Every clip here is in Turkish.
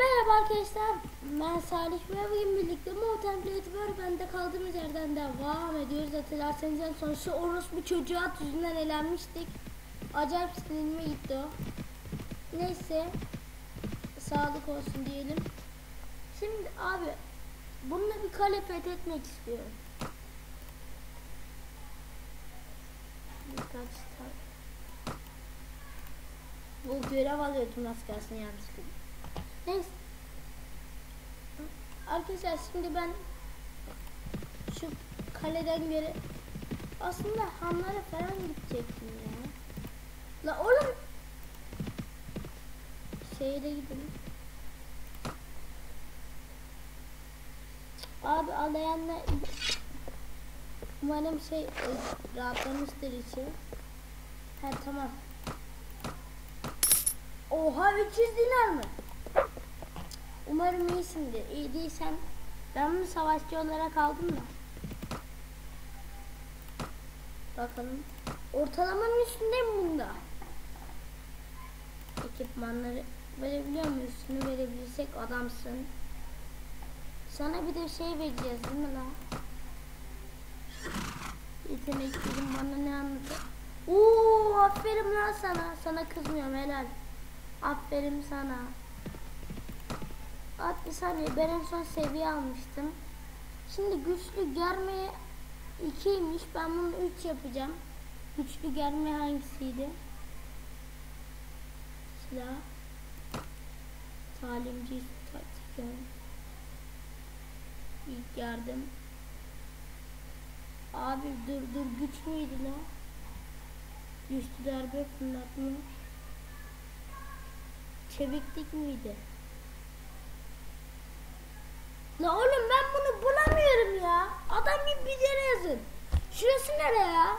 Merhaba arkadaşlar. Ben Salih ve bugün birlikte Mo Template var. Ben de kaldığımız yerden devam ediyoruz. Hatırlarsanız en son şu orospu çocuğa yüzünden elenmiştik. Acayip sinirime gitti o. Neyse. Sağlık olsun diyelim. Şimdi abi bununla bir kale fethetmek istiyorum. Birkaç tane. Bu görev alıyordum az kalsın yanlışlıkla. Neyse. Arkadaşlar şimdi ben şu kaleden beri aslında hanlara falan gidecektim ya. La oğlum şehre gidelim. Abi alayanla umarım şey rahatlamıştır içi. Ha tamam. Oha 300 dinar mı? Umarım iyisindir. İyi değilsen ben mi savaşçı olarak aldım da? Bakalım. Ortalamanın üstünde mi bunda? Ekipmanları verebiliyor muyuz? Şunu verebilirsek adamsın. Sana bir de şey vereceğiz değil mi lan? Yeteneklerim bana ne anlatıyor? Oo aferin lan sana. Sana kızmıyorum helal. Aferin sana. Bir saniye ben en son seviye almıştım. Şimdi güçlü germeye 2'ymiş. Ben bunu 3 yapacağım. Güçlü germe hangisiydi? Silah. Talimci taktik İlk yardım. Abi dur dur güç müydü la? Güçlü darbe fırlatma. Çeviklik miydi? La oğlum ben bunu bulamıyorum ya. Adam gibi bir yere yazın. Şurası nere ya?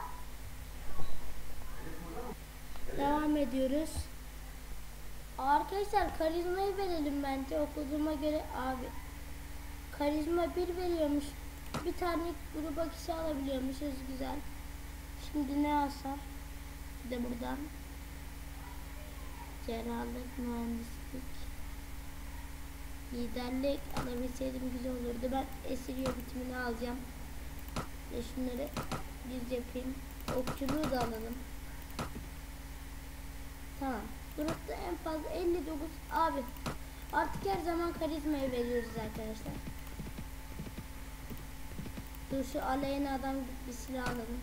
Devam ediyoruz. Arkadaşlar karizmayı verelim bence okuduğuma göre abi. Karizma bir veriyormuş. Bir tane gruba kişi alabiliyormuşuz güzel. Şimdi ne alsam? Bir de buradan. Cerrahlık, mühendislik. Liderlik alabilseydim güzel olurdu. Ben esir yönetimini alacağım. Ve şunları düz yapayım. Okçuluğu da alalım. Tamam. Grupta en fazla 59 abi. Artık her zaman karizmayı veriyoruz arkadaşlar. Dur şu aleyhine adam bir silah alalım.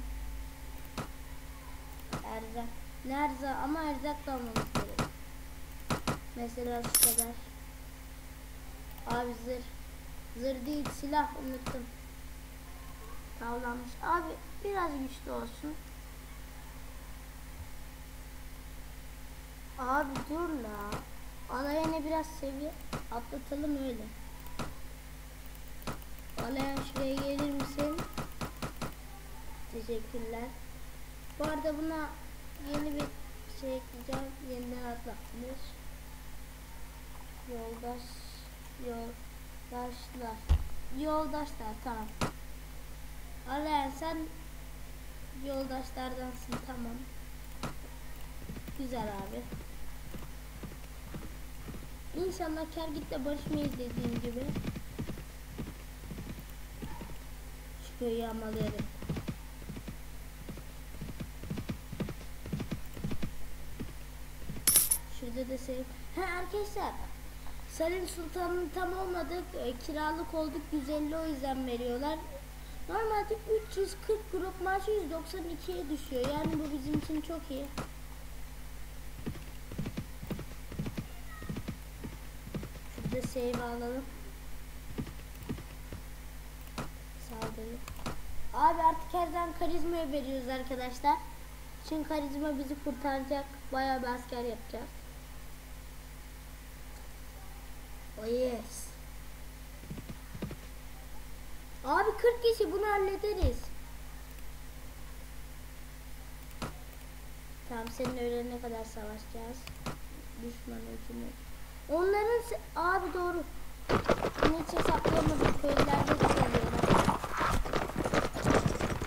Erzak. Ne erzak ama erzak da olmamız gerek. Mesela şu kadar. Abi zırh. Zırh değil silah unuttum. Tavlanmış. Abi biraz güçlü olsun. Abi dur la. Alayana biraz seviye atlatalım öyle. Alayan şuraya gelir misin? Teşekkürler. Bu arada buna yeni bir şey ekleyeceğim. Yeniden atlatmış. Yoldaş Yoldaşlar. Yoldaşlar tamam. Alayan sen yoldaşlardansın tamam. Güzel abi. İnşallah Kergit'le barışmayız dediğim gibi. Şu köyü yağmalayalım. Şurada da şey. Ha arkadaşlar Salim Sultan'ın tam olmadık. E, kiralık olduk 150 o yüzden veriyorlar. Normalde 340 grup maaşı 192'ye düşüyor. Yani bu bizim için çok iyi. Şurada save alalım. Saldırı. Abi artık her zaman karizmaya veriyoruz arkadaşlar. Çünkü karizma bizi kurtaracak. Bayağı bir asker yapacağız. Oh yes. Abi 40 kişi bunu hallederiz. Tamam senin öğlene kadar savaşacağız. Düşman hükümü. Onların abi doğru. Bunu hiç hesaplayamadım. Köylerde de oluyorlar.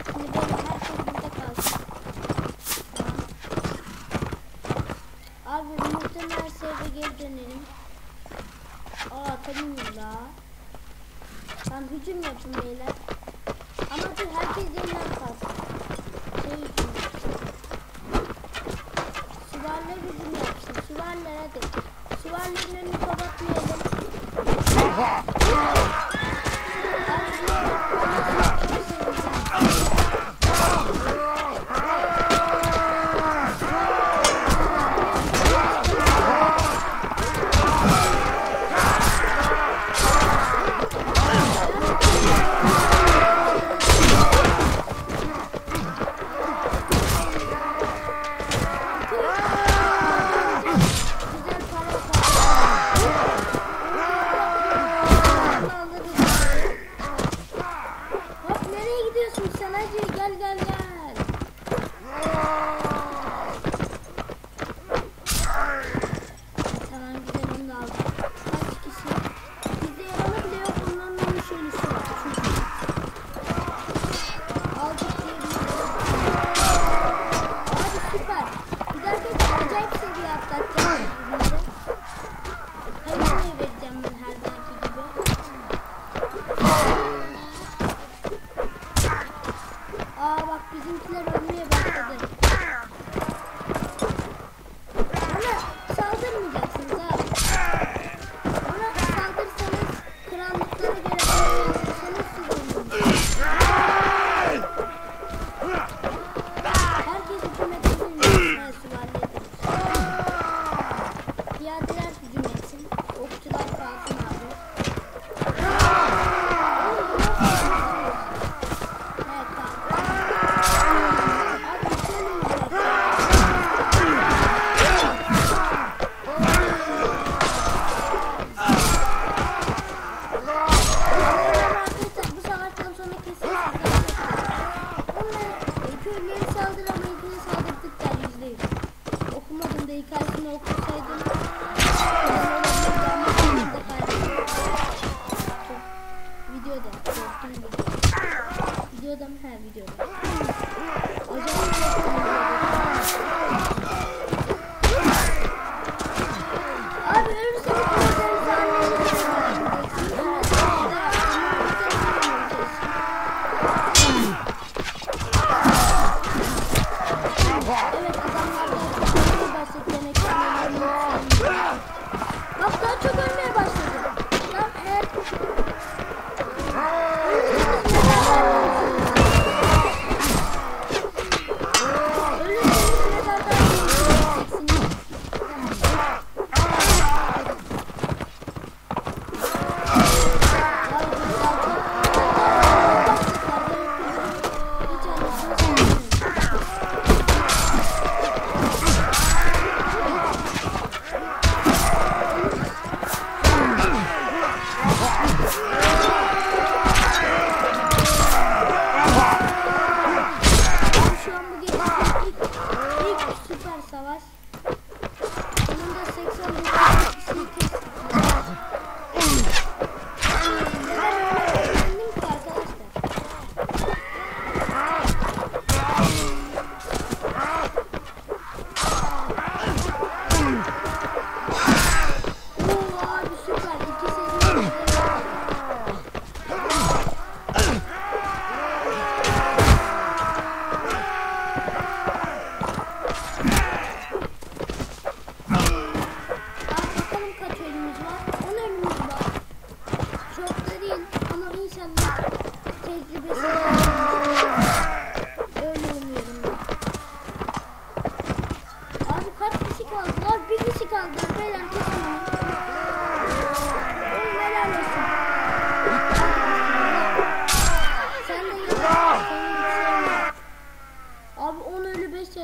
Şimdi böyle herkes burada kalsın. Abi muhtemelen serve geri dönelim. Aa tamam ya. Ben hücum yapın beyler. Ama dur herkes yeniden kalsın. Şey hücum Süvariler hücum yapsın. Süvariler hadi. Süvarilerin önünü kapatmayalım. saldıramayız ne saldırdık der yüzde. Okumadım da hikayesini okusaydım. Videoda. Videoda mı? Ha videoda. savaş.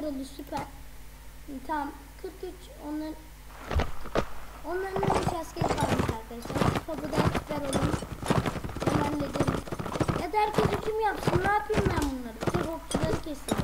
oldu süper. Tamam 43 onlar onların da hiç askeri varmış arkadaşlar. Kapıdan süper olun. Hemen dedim. Ya da herkes hüküm yapsın. Ne yapayım ben bunları? Tek okçuları kesin.